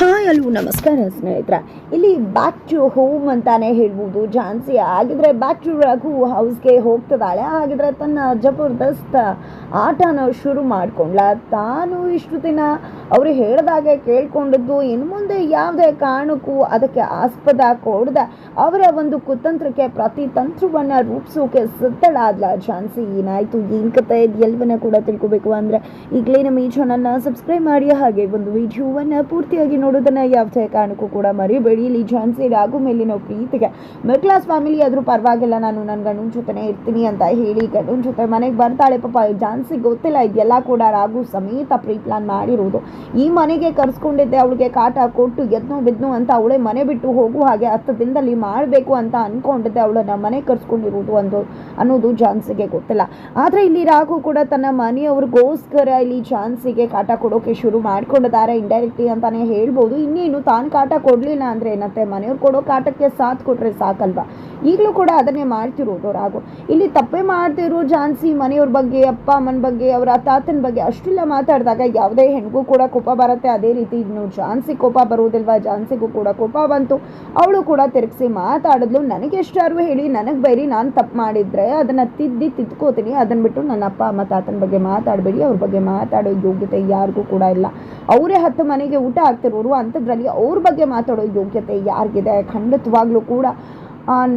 Hi ಅಲ್ಲೂ ನಮಸ್ಕಾರ ಸ್ನೇಹಿತರ. ಇಲ್ಲಿ ಬ್ಯಾಕ್ ಟು ಹೋಮ್ ಅಂತಾನೆ ಹೇಳ್ಬೋದು. ಝಾನ್ಸಿ ಆಗಿದ್ರೆ ಬ್ಯಾಕ್ ಟು ರಘು ಹೌಸ್ಗೆ ಹೋಗ್ತದಾಳೆ ಹಾಗಿದ್ರೆ ತನ್ನ ಜಬರ್ದಸ್ತ್ ಆಟನ ಶುರು ಮಾಡ್ಕೊಂಡ್ಲ. ತಾನು ಇಷ್ಟು ದಿನ ಅವರು ಹೇಳ್ದಾಗೆ ಕೇಳ್ಕೊಂಡಿದ್ದು ಇನ್ನು ಮುಂದೆ ಯಾವುದೇ ಕಾರಣಕ್ಕೂ ಅದಕ್ಕೆ ಆಸ್ಪದ ಕೊಡದೆ ಅವರ ಒಂದು ಕುತಂತ್ರಕ್ಕೆ ಪ್ರತಿ ತಂತ್ರವನ್ನು ರೂಪಿಸೋಕೆ ಸಿದ್ಧಳಾದ್ಲ ಝಾನ್ಸಿ. ಏನಾಯಿತು? ಏನ್ ಕತೆ ಎಲ್ಲವನ್ನ ಕೂಡ ತಿಳ್ಕೊಬೇಕು ಅಂದರೆ ಈಗಲೇ ನಮ್ಮ ಈ ಚಾನಲ್ನ ಸಬ್ಸ್ಕ್ರೈಬ್ ಮಾಡಿ ಹಾಗೆ ಒಂದು ವಿಡಿಯೋವನ್ನು ಪೂರ್ತಿಯಾಗಿ ನೋಡೋದನ್ನು ಯಾವುದೇ ಕಾರಣಕ್ಕೂ ಕೂಡ ಮರಿಬೇಡಿ. ಇಲ್ಲಿ ಝಾನ್ಸಿ ರಾಘು ಮೇಲಿನ ಪ್ರೀತಿಗೆ ಮಿಡ್ ಫ್ಯಾಮಿಲಿ ಆದರೂ ಪರವಾಗಿಲ್ಲ, ನಾನು ನನ್ನ ಗಂಡನ ಜೊತೆನೇ ಇರ್ತೀನಿ ಅಂತ ಹೇಳಿ ಗಂಡನ ಜೊತೆ ಮನೆಗೆ ಬರ್ತಾಳೆ. ಪಾಪ ಝಾನ್ಸಿ ಗೊತ್ತಿಲ್ಲ, ಇದೆಲ್ಲ ಕೂಡ ರಾಗು ಸಮೇತ ಪ್ರೀ ಪ್ಲಾನ್ ಮಾಡಿರೋದು. ಈ ಮನೆಗೆ ಕರ್ಸ್ಕೊಂಡಿದ್ದೆ, ಅವಳಿಗೆ ಕಾಟ ಕೊಟ್ಟು ಎದ್ನೋ ಬಿದ್ನೋ ಅಂತ ಅವಳೇ ಮನೆ ಬಿಟ್ಟು ಹೋಗು ಹಾಗೆ ಹತ್ತು ದಿನದಲ್ಲಿ ಮಾಡಬೇಕು ಅಂತ ಅನ್ಕೊಂಡಿದ್ದೆ, ಅವಳನ್ನ ಮನೆ ಕರ್ಸ್ಕೊಂಡಿರೋದು ಒಂದು ಅನ್ನೋದು ಝಾನ್ಸಿಗೆ ಗೊತ್ತಿಲ್ಲ. ಆದರೆ ಇಲ್ಲಿ ರಾಘು ಕೂಡ ತನ್ನ ಮನೆಯವ್ರಿಗೋಸ್ಕರ ಇಲ್ಲಿ ಝಾನ್ಸಿಗೆ ಕಾಟ ಕೊಡೋಕೆ ಶುರು ಮಾಡ್ಕೊಂಡಿದ್ದಾರೆ ಇಂಡೈರೆಕ್ಟ್ಲಿ ಅಂತಾನೆ ಹೇಳ್ಬೋದು. ಇನ್ನೇನು ತಾನು ಕಾಟ ಕೊಡಲಿಲ್ಲ ಅಂದರೆ ಏನತ್ತೆ, ಮನೆಯವ್ರು ಕೊಡೋ ಕಾಟಕ್ಕೆ ಸಾಥ್ ಕೊಟ್ರೆ ಸಾಕಲ್ವಾ? ಈಗಲೂ ಕೂಡ ಅದನ್ನೇ ಮಾಡ್ತಿರೋದು ಹಾಗೂ ಇಲ್ಲಿ ತಪ್ಪೇ ಮಾಡ್ತಿರೋ ಝಾನ್ಸಿ ಮನೆಯವ್ರ ಬಗ್ಗೆ, ಅಪ್ಪ ಅಮ್ಮನ ಬಗ್ಗೆ, ಅವರ ತಾತನ ಬಗ್ಗೆ ಅಷ್ಟೆಲ್ಲ ಮಾತಾಡಿದಾಗ ಯಾವುದೇ ಹೆಣ್ಗೂ ಕೂಡ ಕೋಪ ಬರುತ್ತೆ. ಅದೇ ರೀತಿ ಇನ್ನು ಝಾನ್ಸಿ ಕೋಪ ಬರುವುದಿಲ್ವಾ? ಝಾನ್ಸಿಗೂ ಕೂಡ ಕೋಪ ಬಂತು. ಅವಳು ಕೂಡ ತಿರುಗಿಸಿ ಮಾತಾಡಿದ್ಲು. ನನಗೆ ಎಷ್ಟಾರು ಹೇಳಿ, ನನಗೆ ಬೈರಿ, ನಾನು ತಪ್ಪು ಮಾಡಿದರೆ ಅದನ್ನು ತಿದ್ದಿ ತಿದ್ಕೋತೀನಿ. ಅದನ್ನು ಬಿಟ್ಟು ನನ್ನ ಅಪ್ಪ ಅಮ್ಮ ತಾತನ ಬಗ್ಗೆ ಮಾತಾಡಬೇಡಿ. ಅವ್ರ ಬಗ್ಗೆ ಮಾತಾಡೋ ಯೋಗ್ಯತೆ ಯಾರಿಗೂ ಕೂಡ ಇಲ್ಲ. ಅವರೇ ಹತ್ತು ಮನೆಗೆ ಊಟ ಹಾಕ್ತಿರೋರು. ಅಂಥದ್ರಲ್ಲಿ ಅವ್ರ ಬಗ್ಗೆ ಮಾತಾಡೋ ಯೋಗ್ಯತೆ ಯಾರಿಗಿದೆ? ಖಂಡಿತವಾಗ್ಲೂ ಕೂಡ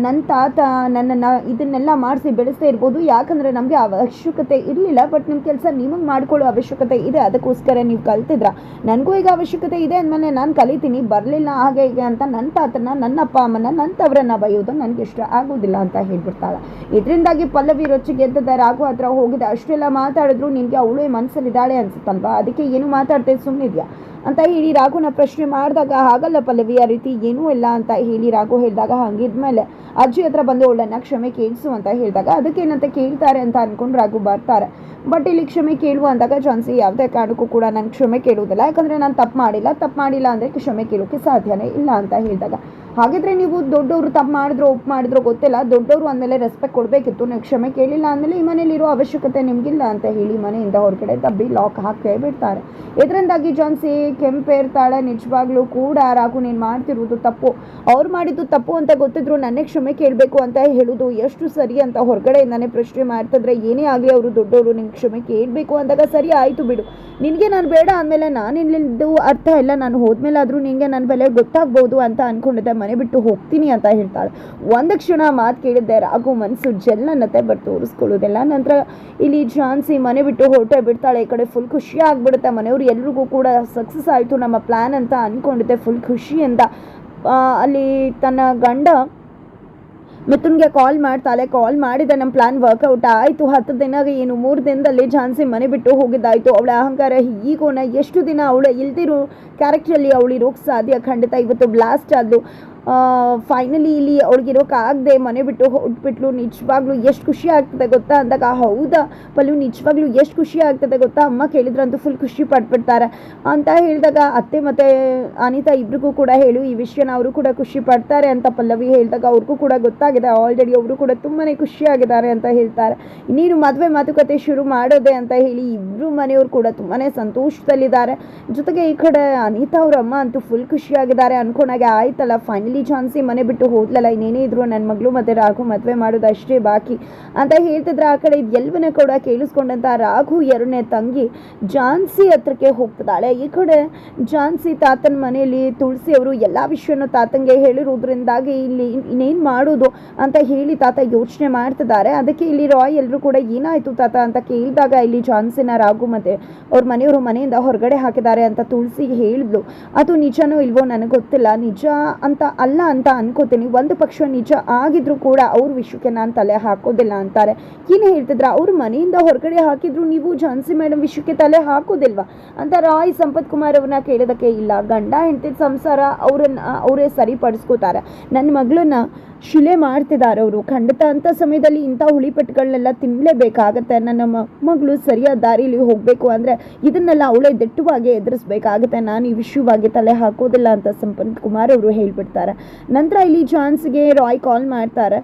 ನನ್ನ ತಾತ ನನ್ನನ್ನು ಇದನ್ನೆಲ್ಲ ಮಾಡಿಸಿ ಬೆಳೆಸ್ತಾ ಇರ್ಬೋದು. ಯಾಕಂದರೆ ನಮಗೆ ಅವಶ್ಯಕತೆ ಇರಲಿಲ್ಲ ಬಟ್ ನಿಮ್ಮ ಕೆಲಸ ನಿಮಗೆ ಮಾಡ್ಕೊಳ್ಳೋ ಅವಶ್ಯಕತೆ ಇದೆ. ಅದಕ್ಕೋಸ್ಕರ ನೀವು ಕಲ್ತಿದ್ರ. ನನಗೂ ಈಗ ಅವಶ್ಯಕತೆ ಇದೆ ಅಂದಮೇಲೆ ನಾನು ಕಲಿತೀನಿ. ಬರಲಿಲ್ಲ ಹಾಗೆ ಹೀಗೆ ಅಂತ ನನ್ನ ತಾತನ, ನನ್ನ ಅಪ್ಪ ಅಮ್ಮನ ನನ್ನ ತವರನ್ನ ಬಯ್ಯೋದು ನನಗೆ ಇಷ್ಟ ಆಗೋದಿಲ್ಲ ಅಂತ ಹೇಳ್ಬಿಡ್ತಾಳೆ. ಇದರಿಂದಾಗಿ ಪಲ್ಲವಿ ರೊಚ್ಚಿ ಗೆದ್ದದ ರಾಘು ಹತ್ರ ಹೋಗಿದೆ ಅಷ್ಟೆಲ್ಲ ಮಾತಾಡಿದ್ರು. ನಿನಗೆ ಅವಳೇ ಮನಸ್ಸಲ್ಲಿದ್ದಾಳೆ ಅನ್ಸುತ್ತಲ್ವಾ? ಅದಕ್ಕೆ ಏನು ಮಾತಾಡ್ತೇವೆ ಸುಮ್ಮನಿದ್ಯಾ ಅಂತ ಹೇಳಿ ರಾಘುನ ಪ್ರಶ್ನೆ ಮಾಡಿದಾಗ, ಹಾಗಲ್ಲ ಪಲ್ಲವಿ, ಆ ರೀತಿ ಏನೂ ಇಲ್ಲ ಅಂತ ಹೇಳಿ ರಾಘು ಹೇಳಿದಾಗ ಹಂಗಿದ್ಮೇಲೆ ಅಜ್ಜಿ ಹತ್ರ ಬಂದು ಅವಳನ್ನ ಕ್ಷಮೆ ಕೇಳಿಸು ಅಂತ ಹೇಳಿದಾಗ ಅದಕ್ಕೇನಂತ ಕೇಳ್ತಾರೆ ಅಂತ ಅಂದ್ಕೊಂಡು ರಾಘು ಬರ್ತಾರೆ. ಬಟ್ ಇಲ್ಲಿ ಕ್ಷಮೆ ಕೇಳುವ ಅಂದಾಗ, ಜಾನ್ಸಿ, ಯಾವುದೇ ಕಾರಣಕ್ಕೂ ಕೂಡ ನಾನು ಕ್ಷಮೆ ಕೇಳುವುದಿಲ್ಲ. ಯಾಕಂದರೆ ನಾನು ತಪ್ಪು ಮಾಡಿಲ್ಲ. ತಪ್ಪು ಮಾಡಿಲ್ಲ ಅಂದರೆ ಕ್ಷಮೆ ಕೇಳೋಕ್ಕೆ ಸಾಧ್ಯನೇ ಇಲ್ಲ ಅಂತ ಹೇಳಿದಾಗ ಹಾಗಿದ್ರೆ ನೀವು ದೊಡ್ಡವರು ತಪ್ಪು ಮಾಡಿದ್ರು, ಒಪ್ಪು ಮಾಡಿದ್ರು ಗೊತ್ತಿಲ್ಲ. ದೊಡ್ಡವರು ಅಂದಮೇಲೆ ರೆಸ್ಪೆಕ್ಟ್ ಕೊಡಬೇಕಿತ್ತು. ನೀವು ಕ್ಷಮೆ ಕೇಳಿಲ್ಲ ಅಂದಮೇಲೆ ಈ ಮನೇಲಿರೋ ಅವಶ್ಯಕತೆ ನಿಮಗಿಲ್ಲ ಅಂತ ಹೇಳಿ ಮನೆಯಿಂದ ಹೊರಗಡೆ ದಬ್ಬಿ ಲಾಕ್ ಹಾಕೇ ಬಿಡ್ತಾರೆ. ಇದರಿಂದಾಗಿ ಜಾನ್ಸಿ ಕೆಂಪೇರ್ತಾಳೆ ನಿಜವಾಗ್ಲೂ ಕೂಡ ರಾಘು, ನೀನು ಮಾಡ್ತಿರೋದು ತಪ್ಪು. ಅವ್ರು ಮಾಡಿದ್ದು ತಪ್ಪು ಅಂತ ಗೊತ್ತಿದ್ರು ನನಗೆ ಕ್ಷಮೆ ಕೇಳಬೇಕು ಅಂತ ಹೇಳೋದು ಎಷ್ಟು ಸರಿ ಅಂತ ಹೊರಗಡೆಯಿಂದನೇ ಪ್ರಶ್ನೆ ಮಾಡ್ತಿದ್ರೆ ಏನೇ ಆಗಲಿ ಅವರು ದೊಡ್ಡವರು, ನಿಂಗೆ ಕ್ಷಮೆ ಕೇಳಬೇಕು ಅಂದಾಗ ಸರಿ, ಆಯಿತು ಬಿಡು. ನಿನಗೆ ನಾನು ಬೇಡ ಅಂದಮೇಲೆ ನಾನು ಇಲ್ಲಿದ್ದು ಅರ್ಥ ಇಲ್ಲ. ನಾನು ಹೋದ್ಮೇಲೆ ಆದರೂ ನಿನಗೆ ನನ್ನ ಬೆಲೆ ಗೊತ್ತಾಗ್ಬೋದು ಅಂತ ಅನ್ಕೊಂಡಿದ್ದೆ ಮನೆ ಬಿಟ್ಟು ಹೋಗ್ತೀನಿ ಅಂತ ಹೇಳ್ತಾಳೆ. ಒಂದು ಕ್ಷಣ ಮಾತು ಕೇಳಿದ್ದೆ, ರಾಘು ಮನಸ್ಸು ಜೆಲ್ ಅನ್ನತ್ತೆ ಬಟ್ ತೋರಿಸ್ಕೊಳ್ಳೋದಿಲ್ಲ. ನಂತರ ಇಲ್ಲಿ ಝಾನ್ಸಿ ಮನೆ ಬಿಟ್ಟು ಹೊರಟೆ ಬಿಡ್ತಾಳೆ. ಈ ಕಡೆ ಫುಲ್ ಖುಷಿ ಆಗಿಬಿಡುತ್ತೆ. ಮನೆಯವರು ಎಲ್ರಿಗೂ ಕೂಡ ಸಕ್ಸಸ್ ಆಯಿತು. ನಮ್ಮ ಪ್ಲ್ಯಾನ್ ಅಂತ ಅಂದ್ಕೊಂಡಿದ್ದೆ ಫುಲ್ ಖುಷಿಯಿಂದ ಅಲ್ಲಿ ತನ್ನ ಗಂಡ ಮಿಥುನ್ಗೆ ಕಾಲ್ ಮಾಡ್ತಾಳೆ. ಕಾಲ್ ಮಾಡಿದ ನಮ್ಮ ಪ್ಲಾನ್ ವರ್ಕೌಟ್ ಆಯಿತು. ಹತ್ತು ದಿನ ಏನು, ಮೂರು ದಿನದಲ್ಲಿ ಝಾನ್ಸಿ ಮನೆ ಬಿಟ್ಟು ಹೋಗಿದ್ದಾಯಿತು. ಅವಳ ಅಹಂಕಾರ ಈಗೋನ ಎಷ್ಟು ದಿನ ಅವಳು ಇಲ್ದಿರೋ ಕ್ಯಾರೆಕ್ಟ್ರಲ್ಲಿ ಅವಳು ಇರೋಕ್ಕೆ ಸಾಧ್ಯ? ಖಂಡಿತ, ಇವತ್ತು ಬ್ಲಾಸ್ಟ್ ಆದ್ಲು ಫೈನಲಿ ಇಲ್ಲಿ ಅವಳಿಗಿರೋಕ್ಕಾಗದೆ ಮನೆ ಬಿಟ್ಟು ಹೊಟ್ಬಿಟ್ಲು ನಿಜವಾಗ್ಲೂ ಎಷ್ಟು ಖುಷಿ ಆಗ್ತದೆ ಗೊತ್ತಾ ಅಂದಾಗ, ಹೌದಾ ಪಲ್ಲು, ನಿಜವಾಗ್ಲೂ ಎಷ್ಟು ಖುಷಿ ಆಗ್ತದೆ ಗೊತ್ತಾ? ಅಮ್ಮ ಕೇಳಿದ್ರಂತೂ ಫುಲ್ ಖುಷಿ ಪಟ್ಬಿಡ್ತಾರೆ. ಅಂತ ಹೇಳಿದಾಗ ಅತ್ತೆ ಮತ್ತು ಅನಿತಾ ಇಬ್ರಿಗೂ ಕೂಡ ಹೇಳು, ಈ ವಿಷಯನ ಅವರು ಕೂಡ ಖುಷಿ ಪಡ್ತಾರೆ ಅಂತ ಪಲ್ಲವಿ ಹೇಳಿದಾಗ ಅವ್ರಿಗೂ ಕೂಡ ಗೊತ್ತಾಗಿದೆ. ಆಲ್ರೆಡಿ ಅವರು ಕೂಡ ತುಂಬಾ ಖುಷಿಯಾಗಿದ್ದಾರೆ ಅಂತ ಹೇಳ್ತಾರೆ. ನೀನು ಮದುವೆ ಮಾತುಕತೆ ಶುರು ಮಾಡೋದೆ ಅಂತ ಹೇಳಿ ಇಬ್ಬರು ಮನೆಯವರು ಕೂಡ ತುಂಬಾ ಸಂತೋಷದಲ್ಲಿದ್ದಾರೆ. ಜೊತೆಗೆ ಈ ಕಡೆ ಅನಿತಾ ಅವ್ರ ಅಮ್ಮ ಅಂತೂ ಫುಲ್ ಖುಷಿಯಾಗಿದ್ದಾರೆ ಅನ್ಕೊಂಡಾಗೆ ಆಯ್ತಲ್ಲ ಫೈನಲಿ ಝಾನ್ಸಿ ಮನೆ ಬಿಟ್ಟು ಹೋದ್ಲಲ್ಲ, ಇನ್ನೇನೇ ಇದ್ರು ನನ್ನ ಮಗಳು ಮತ್ತೆ ರಾಘು ಮದುವೆ ಮಾಡೋದು ಅಷ್ಟೇ ಬಾಕಿ. ಅಂತ ಹೇಳ್ತಿದ್ರೆ ಆ ಕಡೆ ಎಲ್ಲವನ್ನ ಕೂಡ ಕೇಳಿಸ್ಕೊಂಡಂತ ರಾಘು ಎರಡನೇ ತಂಗಿ ಝಾನ್ಸಿ ಹತ್ರಕ್ಕೆ ಹೋಗ್ತಿದ್ದಾಳೆ. ಈ ಕಡೆ ಝಾನ್ಸಿ ತಾತನ ಮನೆಯಲ್ಲಿ ತುಳಸಿ ಅವರು ಎಲ್ಲ ವಿಷಯನೂ ತಾತಂಗೆ ಹೇಳಿರೋದ್ರಿಂದಾಗಿ ಇಲ್ಲಿ ಇನ್ನೇನು ಮಾಡೋದು ಅಂತ ಹೇಳಿ ತಾತ ಯೋಚನೆ ಮಾಡ್ತಿದ್ದಾರೆ. ಅದಕ್ಕೆ ಇಲ್ಲಿ ರಾಯ್ ಎಲ್ಲರೂ ಕೂಡ ಏನಾಯ್ತು ತಾತ ಅಂತ ಕೇಳಿದಾಗ ಇಲ್ಲಿ ಝಾನ್ಸಿನ ರಾಘು ಮತ್ತೆ ಅವ್ರ ಮನೆಯವರು ಮನೆಯಿಂದ ಹೊರಗಡೆ ಹಾಕಿದ್ದಾರೆ ಅಂತ ತುಳಸಿ ಹೇಳಿದ್ಲು ಅದು ನಿಜನೋ ಇಲ್ವೋ ನನಗೆ ಗೊತ್ತಿಲ್ಲ. ನಿಜ ಅಂತ ಅಲ್ಲ ಅಂತ ಅನ್ಕೋತೀನಿ. ಒಂದು ಪಕ್ಷ ನಿಜ ಆಗಿದ್ರು ಕೂಡ ಅವ್ರ ವಿಷಯಕ್ಕೆ ನಾನು ತಲೆ ಹಾಕೋದಿಲ್ಲ ಅಂತಾರೆ. ಏನು ಹೇಳ್ತಿದ್ರೆ ಅವ್ರ ಮನೆಯಿಂದ ಹೊರಗಡೆ ಹಾಕಿದ್ರು ನೀವು ಝಾನ್ಸಿ ಮೇಡಮ್ ವಿಷಯಕ್ಕೆ ತಲೆ ಹಾಕೋದಿಲ್ವಾ? ಅಂತ ರಾಯ್ ಸಂಪತ್ ಕುಮಾರ್ ಅವ್ರನ್ನ ಕೇಳೋದಕ್ಕೆ ಇಲ್ಲ. ಗಂಡ, ಹೆಂಡತಿ ಸಂಸಾರ ಅವ್ರನ್ನ, ಅವರೇ ಸರಿಪಡಿಸ್ಕೋತಾರೆ. ನನ್ನ ಮಗಳನ್ನ ಶಿಲೆ ಮಾಡ್ತಿದ್ದಾರೆ ಅವರು. ಖಂಡಿತ ಅಂಥ ಸಮಯದಲ್ಲಿ ಇಂಥ ಹುಳಿಪಟ್ಟುಗಳನ್ನೆಲ್ಲ ತಿನ್ನಲೇಬೇಕಾಗತ್ತೆ ನನ್ನ ಮಗಳು ಸರಿಯಾದ ದಾರಿಲಿ ಹೋಗಬೇಕು ಅಂದರೆ ಇದನ್ನೆಲ್ಲ ಅವಳೇ ದಿಟ್ಟವಾಗಿ ಎದುರಿಸ್ಬೇಕಾಗತ್ತೆ. ನಾನು ಈ ವಿಷಯವಾಗಿ ತಲೆ ಹಾಕೋದಿಲ್ಲ ಅಂತ ಸಂಪತ್ ಕುಮಾರ್ ಅವರು ಹೇಳ್ಬಿಡ್ತಾರೆ. ಹೇಳ್ತಾರೆ ನಂತರ ಇಲ್ಲಿ ಝಾನ್ಸಿಗೆ ರಾಯ್ ಕಾಲ್ ಮಾಡ್ತಾರೆ.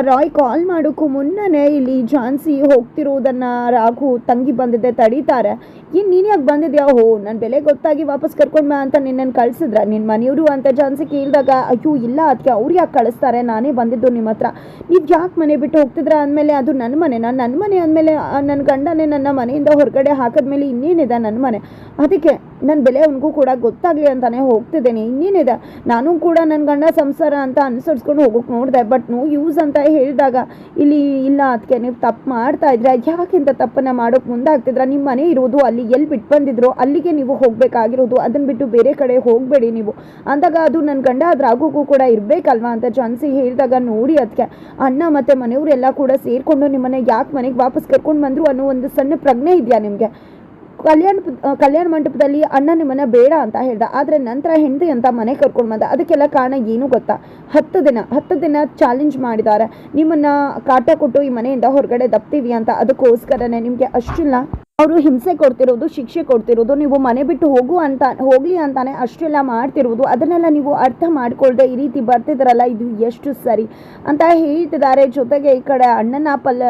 ರಾಯ್ ಕಾಲ್ ಮಾಡೋಕ್ಕೂ ಮುನ್ನನೇ ಇಲ್ಲಿ ಜಾನ್ಸಿ ಹೋಗ್ತಿರೋದನ್ನ ರಾಘು ತಂಗಿ ಬಂದಿದ್ದೆ ತಡೀತಾರೆ. ಏನು ನೀನು ಯಾಕೆ ಬಂದಿದ್ಯಾ? ಹೋ ನನ್ನ ಬೆಲೆ ಗೊತ್ತಾಗಿ ವಾಪಸ್ ಕರ್ಕೊಂಡು ಬಾ ಅಂತ ನಿನ್ನನ್ನು ಕಳ್ಸಿದ್ರ. ನಿನ್ನ ಮನೆಯವರು ಅಂತ ಝಾನ್ಸಿ ಕೇಳಿದಾಗ, ಅಯ್ಯೋ, ಇಲ್ಲ ಅದಕ್ಕೆ ಅವ್ರು ಯಾಕೆ ಕಳಿಸ್ತಾರೆ? ನಾನೇ ಬಂದಿದ್ದು ನಿಮ್ಮ ಹತ್ರ. ನೀವು ಯಾಕೆ ಮನೆ ಬಿಟ್ಟು ಹೋಗ್ತಿದ್ರ ಅಂದಮೇಲೆ ಅದು ನನ್ನ ಮನೆ. ನಾನು ನನ್ನ ಮನೆ ಅಂದಮೇಲೆ ನನ್ನ ಗಂಡನೇ ನನ್ನ ಮನೆಯಿಂದ ಹೊರಗಡೆ ಹಾಕಿದ್ಮೇಲೆ ಇನ್ನೇನಿದೆ ನನ್ನ ಮನೆ? ಅದಕ್ಕೆ ನನ್ನ ಬೆಲೆ ಅವನಿಗೂ ಕೂಡ ಗೊತ್ತಾಗಲಿ ಅಂತಾನೆ ಹೋಗ್ತಿದ್ದೇನೆ. ಇನ್ನೇನಿದೆ? ನಾನು ಕೂಡ ನನ್ನ ಗಂಡ ಸಂಸಾರ ಅಂತ ಅನುಸರಿಸ್ಕೊಂಡು ಹೋಗೋಕೆ ನೋಡಿದೆ. ಬಟ್ ನೋ ಯೂಸ್ ಅಂತ ಹೇಳಿದಾಗ ಇಲ್ಲಿ ಇಲ್ಲ ಅದಕ್ಕೆ ನೀವು ತಪ್ಪು ಮಾಡ್ತಾ ಇದ್ರೆ ಯಾಕಿಂತ ತಪ್ಪನ್ನು ಮಾಡೋಕೆ ಮುಂದಾಗ್ತಿದ್ರ? ನಿಮ್ಮ ಮನೆ ಇರೋದು ಅಲ್ಲಿ ಎಲ್ಲಿ ಬಿಟ್ಟು ಬಂದಿದ್ರು, ಅಲ್ಲಿಗೆ ನೀವು ಹೋಗಬೇಕಾಗಿರೋದು ಅದನ್ನು ಬಿಟ್ಟು ಬೇರೆ ಕಡೆ ಹೋಗಬೇಡಿ ನೀವು. ಅಂದಾಗ ಅದು ನನ್ನ ಗಂಡ ಅದ್ರ ಆಗೋಗೂ ಕೂಡ ಇರಬೇಕಲ್ವಾ ಅಂತ ಜಾನ್ಸಿ ಹೇಳಿದಾಗ ನೋಡಿ ಅದಕ್ಕೆ ಅಣ್ಣ ಮತ್ತು ಮನೆಯವರೆಲ್ಲ ಕೂಡ ಸೇರಿಕೊಂಡು ನಿಮ್ಮನೆ ಯಾಕೆ ಮನೆಗೆ ವಾಪಸ್ ಕರ್ಕೊಂಡು ಬಂದರು ಅನ್ನೋ ಒಂದು ಸಣ್ಣ ಪ್ರಜ್ಞೆ ಇದೆಯಾ ನಿಮಗೆ? ಕಲ್ಯಾಣ ಕಲ್ಯಾಣ ಮಂಟಪದಲ್ಲಿ ಅಣ್ಣ ನಿಮ್ಮನ್ನ ಬೇಡ ಅಂತ ಹೇಳ್ದ. ಆದರೆ ನಂತರ ಹೆಂಡತಿ ಅಂತ ಮನೆ ಕರ್ಕೊಂಡು ಬಂದ. ಅದಕ್ಕೆಲ್ಲ ಕಾರಣ ಏನು ಗೊತ್ತಾ? ಹತ್ತು ದಿನ ಹತ್ತು ದಿನ ಚಾಲೆಂಜ್ ಮಾಡಿದ್ದಾರೆ ನಿಮ್ಮನ್ನ ಕಾಟ ಕೊಟ್ಟು ಈ ಮನೆಯಿಂದ ಹೊರಗಡೆ ದಪ್ತೀವಿ ಅಂತ. ಅದಕ್ಕೋಸ್ಕರನೇ ನಿಮಗೆ ಅಷ್ಟಿಲ್ಲ. ಅವರು ಹಿಂಸೆ ಕೊಡ್ತಿರೋದು, ಶಿಕ್ಷೆ ಕೊಡ್ತಿರೋದು, ನೀವು ಮನೆ ಬಿಟ್ಟು ಹೋಗು ಅಂತ, ಹೋಗ್ಲಿ ಅಂತಾನೆ ಅಷ್ಟೆಲ್ಲ ಮಾಡ್ತಿರೋದು, ಅದನ್ನೆಲ್ಲ ನೀವು ಅರ್ಥ ಮಾಡ್ಕೊಳ್ದೆ ಈ ರೀತಿ ಬರ್ತಿದ್ರಲ್ಲ, ಇದು ಎಷ್ಟು ಸರಿ ಅಂತ ಹೇಳ್ತಿದ್ದಾರೆ. ಜೊತೆಗೆ ಈ ಕಡೆ ಅಣ್ಣನ ಪಲ್ಲ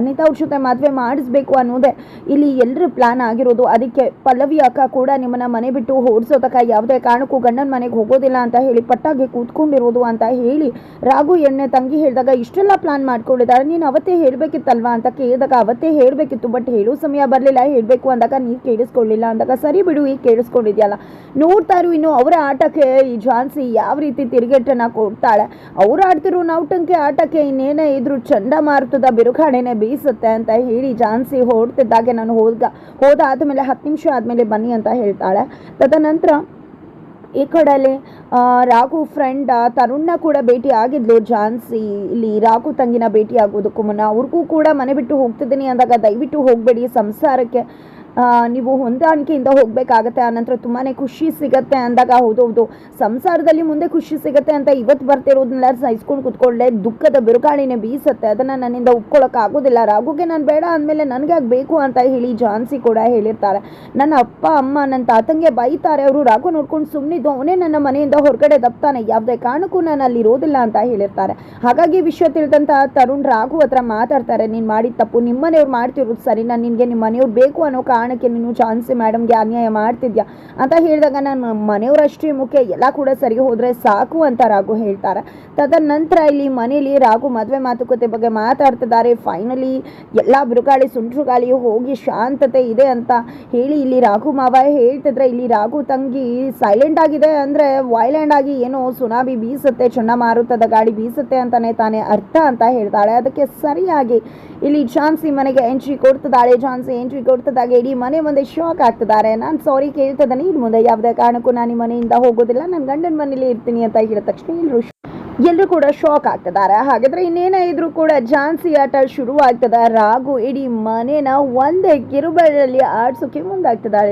ಅನಿತಾ ಅವ್ರ ಜೊತೆ ಮದುವೆ ಮಾಡಿಸ್ಬೇಕು ಅನ್ನೋದೇ ಇಲ್ಲಿ ಎಲ್ಲರೂ ಪ್ಲಾನ್ ಆಗಿರೋದು. ಅದಕ್ಕೆ ಪಲ್ಲವಿ ಅಕ್ಕ ಕೂಡ ನಿಮ್ಮನ್ನ ಮನೆ ಬಿಟ್ಟು ಓಡಿಸೋತಕ್ಕ ಯಾವುದೇ ಕಾರಣಕ್ಕೂ ಗಂಡನ ಮನೆಗೆ ಹೋಗೋದಿಲ್ಲ ಅಂತ ಹೇಳಿ ಪಟ್ಟಾಗಿ ಕೂತ್ಕೊಂಡಿರೋದು ಅಂತ ಹೇಳಿ ರಾಘು ಎಣ್ಣೆ ತಂಗಿ ಹೇಳಿದಾಗ ಇಷ್ಟೆಲ್ಲ ಪ್ಲಾನ್ ಮಾಡ್ಕೊಂಡಿದ್ದಾರೆ. ನೀನು ಅವತ್ತೇ ಹೇಳಬೇಕಿತ್ತಲ್ವಾ ಅಂತ ಕೇಳಿದಾಗ ಅವತ್ತೇ ಹೇಳಬೇಕಿತ್ತು ಬಟ್ ಹೇಳೋ ಸಮಯ ಬರಲಿಲ್ಲ ಹೇಳಬೇಕು ಅಂದಾಗ ನೀವು ಕೇಳಿಸ್ಕೊಳ್ಳಿಲ್ಲ ಅಂದಾಗ ಸರಿ ಬಿಡು ಈಗ ಕೇಳಿಸ್ಕೊಂಡಿದ್ಯಲ್ಲ. ನೋಡ್ತಾ ಇರು ಇನ್ನು ಅವರ ಆಟಕ್ಕೆ ಈ ಝಾನ್ಸಿ ಯಾವ ರೀತಿ ತಿರುಗೇಟನ್ನ ಕೊಡ್ತಾಳೆ. ಅವರು ಆಡ್ತಿರೋ ನೌಟಂಕಿ ಆಟಕ್ಕೆ ಇನ್ನೇನೇ ಇದ್ರು ಚಂಡಮಾರುತದ ಬಿರುಗಾಡೆನೆ ಬೀಸುತ್ತೆ ಅಂತ ಹೇಳಿ ಝಾನ್ಸಿ ಹೊಡ್ತಿದ್ದಾಗೆ ನಾನು ಹೋದ ಹೋದಾದ್ಮೇಲೆ ಹತ್ತು ನಿಮಿಷ ಆದಮೇಲೆ ಬನ್ನಿ ಅಂತ ಹೇಳ್ತಾಳೆ. ತದನಂತರ ಈ ಕಡೆಯಲ್ಲಿ ರಾಘು ಫ್ರೆಂಡ್ ತರುಣ್ನ ಕೂಡ ಭೇಟಿ ಆಗಿದ್ಲು, ಝಾನ್ಸಿ. ಇಲ್ಲಿ ರಾಘು ತಂಗಿನ ಭೇಟಿ ಆಗೋದಕ್ಕೂ ಮುನ್ನ. ಅವ್ರಿಗೂ ಕೂಡ ಮನೆ ಬಿಟ್ಟು ಹೋಗ್ತಿದ್ದೀನಿ ಅಂದಾಗ ದಯವಿಟ್ಟು ಹೋಗಬೇಡಿ ಸಂಸಾರಕ್ಕೆ. ನೀವು ಹೊಂದಾಣಿಕೆಯಿಂದ ಹೋಗಬೇಕಾಗತ್ತೆ ಆನಂತರ ತುಂಬಾ ಖುಷಿ ಸಿಗತ್ತೆ ಅಂದಾಗ ಹೌದು ಹೌದು. ಸಂಸಾರದಲ್ಲಿ ಮುಂದೆ ಖುಷಿ ಸಿಗತ್ತೆ ಅಂತ ಇವತ್ತು ಬರ್ತಿರೋದನ್ನೆಲ್ಲ ಸಹಿಸ್ಕೊಂಡು ಕುತ್ಕೊಳ್ಳೆ ದುಃಖದ ಬಿರುಗಾಳಿನೇ ಬೀಸತ್ತೆ. ಅದನ್ನು ನನ್ನಿಂದ ಒಪ್ಕೊಳ್ಳೋಕೆ ಆಗೋದಿಲ್ಲ ರಾಘುಗೆ ನಾನು ಬೇಡ ಅಂದಮೇಲೆ ನನಗೆ ಯಾಕೆ ಬೇಕು ಅಂತ ಹೇಳಿ ಜಾನ್ಸಿ ಕೂಡ ಹೇಳಿರ್ತಾರೆ. ನನ್ನ ಅಪ್ಪ, ಅಮ್ಮ ನನ್ನ ತಾತಂಗೆ ಬೈತಾರೆ. ಅವರು ರಾಘು ನೋಡ್ಕೊಂಡು ಸುಮ್ಮನಿದ್ದು ಅವನೇ ನನ್ನ ಮನೆಯಿಂದ ಹೊರಗಡೆ ದಪ್ತಾನೆ. ಯಾವುದೇ ಕಾರಣಕ್ಕೂ ನಾನು ಅಲ್ಲಿ ಇರೋದಿಲ್ಲ ಅಂತ ಹೇಳಿರ್ತಾರೆ. ಹಾಗಾಗಿ ವಿಷಯ ತಿಳಿದಂತ ತರುಣ್ ರಾಘು ಹತ್ರ ಮಾತಾಡ್ತಾರೆ. ನೀನು ಮಾಡಿದ ತಪ್ಪು ನಿಮ್ಮ ಮನೆಯವ್ರು ಮಾಡ್ತಿರೋದು ಸರಿ, ನಾನು ನಿನಗೆ ನಿಮ್ಮ ಮನೆಯವ್ರು ಬೇಕು ಅನ್ನೋ ಕಾರಣಕ್ಕೆ ನೀನು ಚಾನ್ಸಿ ಮೇಡಮ್ಗೆ ಅನ್ಯಾಯ ಮಾಡ್ತಿದ್ಯಾ? ಅಂತ ಹೇಳಿದಾಗ ನಾನು ಮನೆಯವರಷ್ಟೇ ಮುಖ್ಯ, ಎಲ್ಲ ಕೂಡ ಸರಿಗೆ ಹೋದರೆ ಸಾಕು ಅಂತ ರಾಘು ಹೇಳ್ತಾರೆ. ತದನಂತರ ಇಲ್ಲಿ ಮನೇಲಿ ರಾಘು ಮದುವೆ ಮಾತುಕತೆ ಬಗ್ಗೆ ಮಾತಾಡ್ತಿದ್ದಾರೆ. ಫೈನಲಿ ಎಲ್ಲ ಬಿರುಗಾಳಿ ಸುಂಟ್ರುಗಾಳಿ ಹೋಗಿ ಶಾಂತತೆ ಇದೆ ಅಂತ ಹೇಳಿ ಇಲ್ಲಿ ರಾಘು ಮಾವ ಹೇಳ್ತಿದ್ರೆ ಇಲ್ಲಿ ರಾಘು ತಂಗಿ ಸೈಲೆಂಟ್ ಆಗಿದೆ ಅಂದರೆ ವೈಲೆಂಟ್ ಆಗಿ ಏನೋ ಸುನಾಮಿ ಬೀಸುತ್ತೆ, ಚಂಡಮಾರುತದ ಗಾಳಿ ಬೀಸುತ್ತೆ ಅಂತಾನೆ ತಾನೇ ಅರ್ಥ ಅಂತ ಹೇಳ್ತಾಳೆ. ಅದಕ್ಕೆ ಸರಿಯಾಗಿ ಇಲ್ಲಿ ಝಾನ್ಸಿ ಮನೆಗೆ ಎಂಟ್ರಿ ಕೊಡ್ತದಾಳೆ ಝಾನ್ಸಿ ಎಂಟ್ರಿ ಕೊಡ್ತದಾಗ ಇಡೀ ಮನೆ ಮುಂದೆ ಶಾಕ್ ಆಗ್ತಿದ್ದಾರೆ. ನಾನು ಸಾರಿ ಕೇಳ್ತಿದ್ದಾನೆ ಇನ್ನು ಮುಂದೆ ಯಾವುದೇ ಕಾರಣಕ್ಕೂ ನಾನು ಈ ಮನೆಯಿಂದ ಹೋಗೋದಿಲ್ಲ. ನನ್ನ ಗಂಡನ ಮನೇಲಿ ಇರ್ತೀನಿ ಅಂತ ಹೇಳಿದ ತಕ್ಷಣ ಎಲ್ಲರೂ ಎಲ್ಲರೂ ಕೂಡ ಶಾಕ್ ಆಗ್ತಿದ್ದಾರೆ. ಹಾಗಾದ್ರೆ ಇನ್ನೇನೇ ಇದ್ರೂ ಕೂಡ ಝಾನ್ಸಿ ಆಟ ಶುರು ಆಗ್ತದ ರಾಘು ಇಡೀ ಮನೆನ ಒಂದೇ ಕಿರುಬೆಳಲ್ಲಿ ಆಡ್ಸೋಕೆ ಮುಂದಾಗ್ತಿದ್ದಾಳೆ.